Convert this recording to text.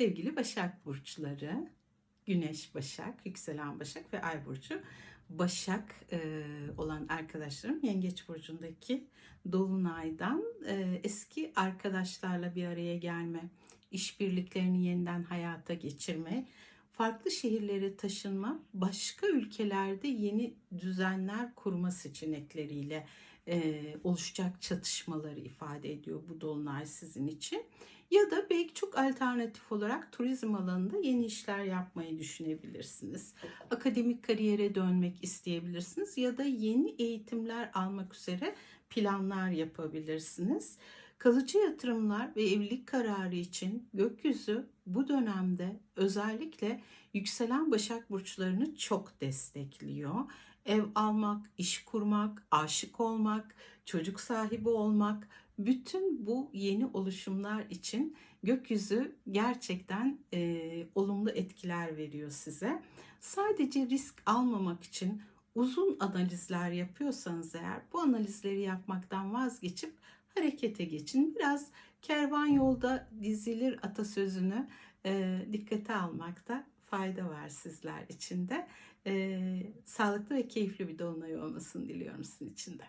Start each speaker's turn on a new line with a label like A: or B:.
A: Sevgili Başak Burçları, Güneş Başak, Yükselen Başak ve Ay Burcu. Başak e, olan arkadaşlarım Yengeç Burcu'ndaki Dolunay'dan e, eski arkadaşlarla bir araya gelme, işbirliklerini yeniden hayata geçirme, farklı şehirlere taşınma, başka ülkelerde yeni düzenler kurma seçenekleriyle e, oluşacak çatışmaları ifade ediyor bu dolunay sizin için. Ya da belki çok alternatif olarak turizm alanında yeni işler yapmayı düşünebilirsiniz. Akademik kariyere dönmek isteyebilirsiniz ya da yeni eğitimler almak üzere planlar yapabilirsiniz. Kalıcı yatırımlar ve evlilik kararı için gökyüzü bu dönemde özellikle yükselen başak burçlarını çok destekliyor. Ev almak, iş kurmak, aşık olmak, çocuk sahibi olmak, bütün bu yeni oluşumlar için gökyüzü gerçekten e, olumlu etkiler veriyor size. Sadece risk almamak için uzun analizler yapıyorsanız eğer bu analizleri yapmaktan vazgeçip harekete geçin. Biraz kervan yolda dizilir atasözünü e, dikkate almakta fayda var sizler için de. E, sağlıklı ve keyifli bir dolunay olmasını diliyorum sizin için de.